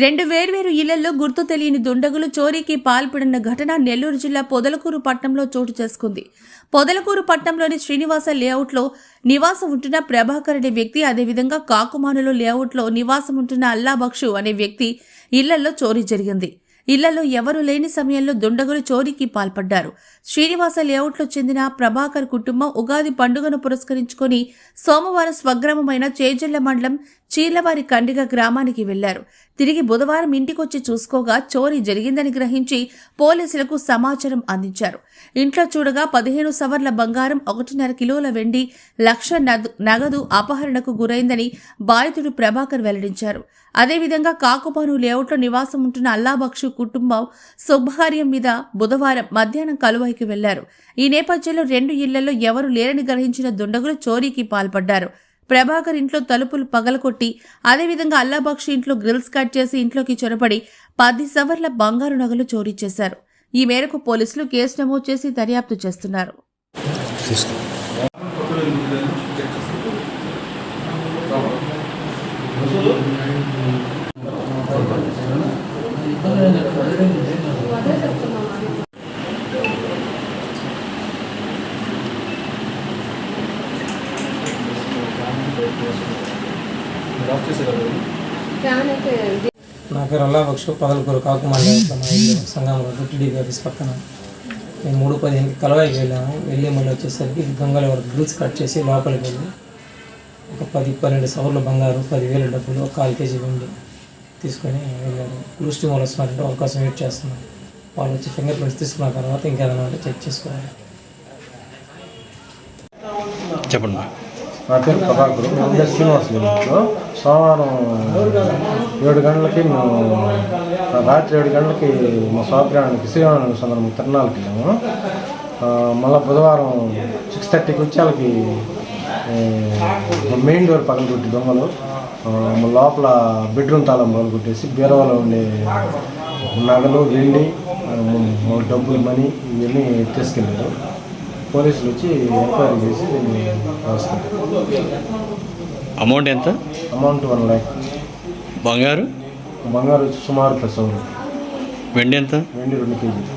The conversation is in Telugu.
రెండు వేర్వేరు ఇళ్ళలో గుర్తు తెలియని దుండగులు చోరీకి పాల్పడిన ఘటన నెల్లూరు జిల్లా పొదలకూరు పట్టణంలో చోటు చేసుకుంది. పొదలకూరు పట్టణంలోని శ్రీనివాస లేఅవుట్లో నివాసం ఉంటున్న ప్రభాకర్ అనే వ్యక్తి అదేవిధంగా కాకుమానులు లేఅవుట్లో నివాసం ఉంటున్న అల్లాబక్షు అనే వ్యక్తి ఇళ్ళలో చోరీ జరిగింది. ఇళ్ళలో ఎవరు లేని సమయంలో దుండగులు చోరీకి పాల్పడ్డారు. శ్రీనివాస లేఅవుట్లో చెందిన ప్రభాకర్ కుటుంబం ఉగాది పండుగను పురస్కరించుకొని సోమవారం స్వగ్రామమైన చేజల్ల మండలం చీర్లవారి కండిగ గ్రామానికి వెళ్ళారు. తిరిగి బుధవారం ఇంటికొచ్చి చూసుకోగా చోరీ జరిగిందని గ్రహించి పోలీసులకు సమాచారం అందించారు. ఇంట్లో చూడగా పదిహేను సవర్ల బంగారం ఒకటిన్నర కిలోల వెండి లక్ష నగదు అపహరణకు గురైందని బాధితుడు ప్రభాకర్ వెల్లడించారు. అదేవిధంగా కాకుపాను లేఅవుట్లో నివాసం ఉంటున్న అల్లాబక్షు కుటుంబం శుభకార్యం మీద బుధవారం మధ్యాహ్నం కలువైకి వెళ్ళారు. ఈ నేపథ్యంలో రెండు ఇళ్ళలో ఎవరు లేరని గ్రహించిన దుండగులు చోరీకి పాల్పడ్డారు. ప్రభాకర్ ఇంట్లో తలుపులు పగలకొట్టి అదేవిధంగా అల్లాబక్షి ఇంట్లో గ్రిల్స్ కట్ చేసి ఇంట్లోకి చొరబడి పది సవర్ల బంగారు నగలు చోరీ చేశారు. ఈ మేరకు పోలీసులు కేసు నమోదు చేసి దర్యాప్తు చేస్తున్నారు. నా పేరు అల్లాబక్షు పదలకూరు కాకుమల్లి మా ఇల్లు సంగంలో టీడీపీ ఆఫీస్ పక్కన. మేము మూడు పదిహేనుకి కలవాయికి వెళ్ళాము. వెళ్ళి మళ్ళీ వచ్చేసరికి దొంగలు ఎవరు గ్రిల్స్ కట్ చేసి లోపలికి వెళ్ళి ఒక పది పన్నెండు సవర్ల బంగారు పదివేల డబ్బులు ఒక కాలు కేజీ వెండి తీసుకొని వెళ్ళారు టీమ్ వాళ్ళు వస్తున్నారంటే వాళ్ళ కోసం వెయిట్ చేస్తున్నాం. వాళ్ళు వచ్చి ఫింగర్ ప్రింట్స్ తీసుకున్న తర్వాత ఇంకేదైనా ఉంటే చెక్ చేసుకోవాలి. చెప్పండి. నా పేరు ప్రభాకర్. మేము శ్రీనివాస్ ఇంట్లో సోమవారం ఏడు గంటలకి మేము రాత్రి ఏడు గంటలకి మా స్వాగ్రహానికి శ్రీరామ సందర్భం తిరణాలకి వెళ్ళాము. మళ్ళీ మళ్ళా బుధవారం సిక్స్ థర్టీకి వచ్చేళ్ళకి మెయిన్ డోర్ పక్కన కొట్టి దొంగలు లోపల బెడ్రూమ్ తాళం పగలు కొట్టేసి బీరవాలో ఉండే నగలు వెండి డబ్బులు మనీ ఇవన్నీ తీసుకెళ్ళారు. పోలీసులు వచ్చి ఎంక్వైరీ చేసి దీన్ని రాస్తారు. అమౌంట్ ఎంత? Amount one lakh. బంగారు? బంగారు వచ్చి సుమారు ప్లస్ వెండి ఎంత? వెండి రెండు కేజీలు.